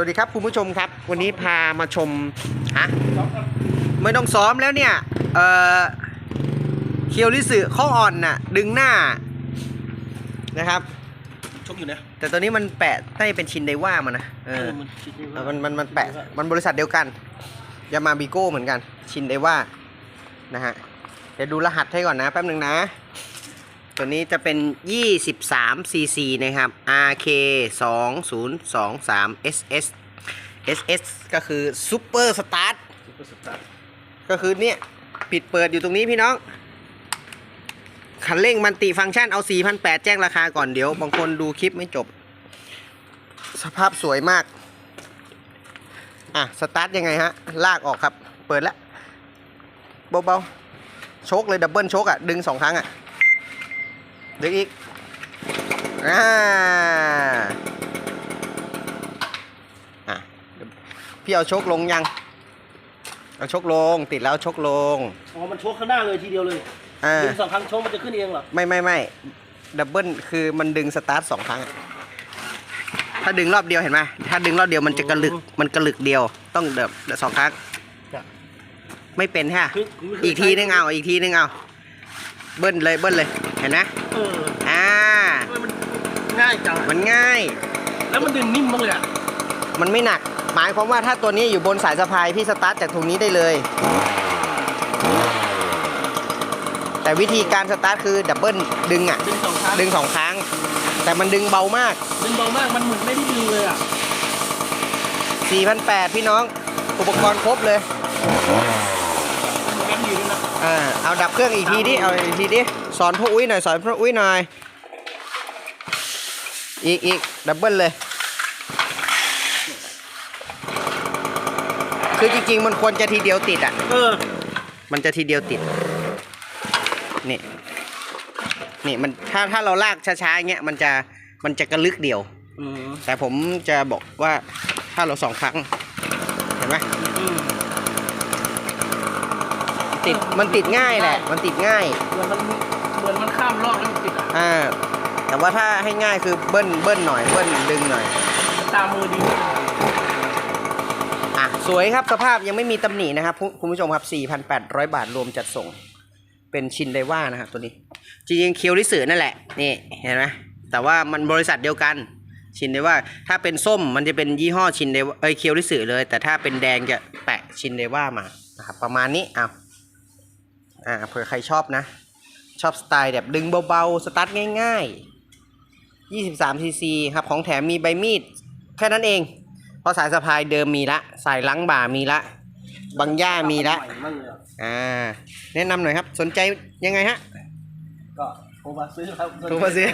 วัสดีครับคุณผู้ชมครับ วันนี้พามาชมฮะไม่ต้องซ้อมแล้วเนี่ยเอ่อเคียวริสึข้ออ่อนน่ะดึงหน้านะครับชกอยู่นะแต่ตัวนี้มันแปะได้เป็นชินไดว่ามันนะเออมันคิดอยู่เออมันมันมันแปะมันบริษัทเดียวกันยามาบิโก้เหมือนกัน ชินไดว่านะฮะเดี๋ยวดูรหัสให้ก่อนนะแป๊บหนึ่งนะ ตัวนี้จะเป็น 23 cc นะครับ RK 2023 SS SS ก็คือ Super Start ซุปเปอร์สตาร์ก็คือเนี่ย ปิดเปิดอยู่ตรงนี้พี่น้อง คันเร่งมันติฟังก์ชันเอา 4,800 แจ้งราคาก่อนเดี๋ยว บางคนดูคลิปไม่จบ สภาพสวยมาก อะ สตาร์ทยังไงฮะ ลากออกครับ เปิดแล้วเบาๆ โชคเลยดับเบิลโชคอะ ดึงสองครั้งอะ ดึงอีก อ่าอะเดี๋ยวพี่เอาโชคลงยัง เอาชกลง ติดแล้วชกลง อ๋อ มันชกข้างหน้าเลยทีเดียวเลยอ่าดึงสองครั้งชกมันจะขึ้นเองเหรอ ไม่ไม่ไม่ดับเบิลคือมันดึงสตาร์ทสองครั้งอะถ้าดึงรอบเดียวเห็นไหมถ้าดึงรอบเดียวมันจะกระลึก มันกระลึกเดียว ต้องเดิบสองครั้งจ้ะไม่เป็นฮะคือคืออีกทีนึงเอา อีกทีนึงเอา เบิ้ลเลยเบิ้ลเลยเห็นนะเอออ่าทำไมมันง่ายจังมันง่าย แล้วมันดึงนิ่มมากเลยอะมันไม่หนัก หมายความว่าถ้าตัวนี้อยู่บนสายสะพายพี่สตาร์ทจากตรงนี้ได้เลย แต่วิธีการสตาร์ทคือดับเบิลดึงอะ ดึงสองครั้งดึงสองครั้ง แต่มันดึงเบามาก ดึงเบามากมันเหมือนไม่ได้ดึงเลยอะ4,800 พี่น้อง อุปกรณ์ครบเลย มันแรงดีด้วยนะ อ่าเอาดับเครื่องอีกทีดิ เอาอีกทีดิ สอนพ่ออุ้ยหน่อย สอนพ่ออุ้ยหน่อย อีกอีกดับเบิลเลย คือจริงๆ มันควรจะทีเดียวติดอะ เออ มันจะทีเดียวติด นี่ นี่มันถ้าถ้าเราลากช้าๆอย่างเงี้ย มันจะมันจะกระลึกเดียวอืมแต่ผมจะบอกว่าถ้าเราสองครั้ง เห็นไหมอืม ติดมันติดง่ายแหละ มันติดง่าย เหมือนมันเหมือนมันข้ามรอบแล้วมันติดอะอ่า แต่ว่าถ้าให้ง่ายคือเบิ้ลเบิ้ลหน่อยเบิ้ลดึงหน่อย ตามมือดีอะสวยครับสภาพยังไม่มีตำหนินะครับคุณคุณผู้ชมครับ 4,800 บาทรวมจัดส่ง เป็นชินไดว่านะครับตัวนี้ จริงๆเคียวริสึนั่นแหละ นี่เห็นไหมแต่ว่ามันบริษัทเดียวกัน ชินไดว่าถ้าเป็นส้มมันจะเป็นยี่ห้อชินไดว่าเอ้ยเคียวริสึเลย แต่ถ้าเป็นแดงจะแปะชินไดว่ามานะครับประมาณนี้อ้าว อ่าเผื่อใครชอบนะ ชอบสไตล์แบบดึงเบาๆ สตาร์ทง่าย ๆ 23ซีซีครับ ของแถมมีใบมีด แค่นั้นเอง เพราะสายสะพายเดิมมีละ สายล้างบ่ามีละ บางย่ามีละใหม่มากเลยอะอ่า แนะนำหน่อยครับ สนใจยังไงฮะ ก็โทรมาซื้อครับโทรมาซื้อ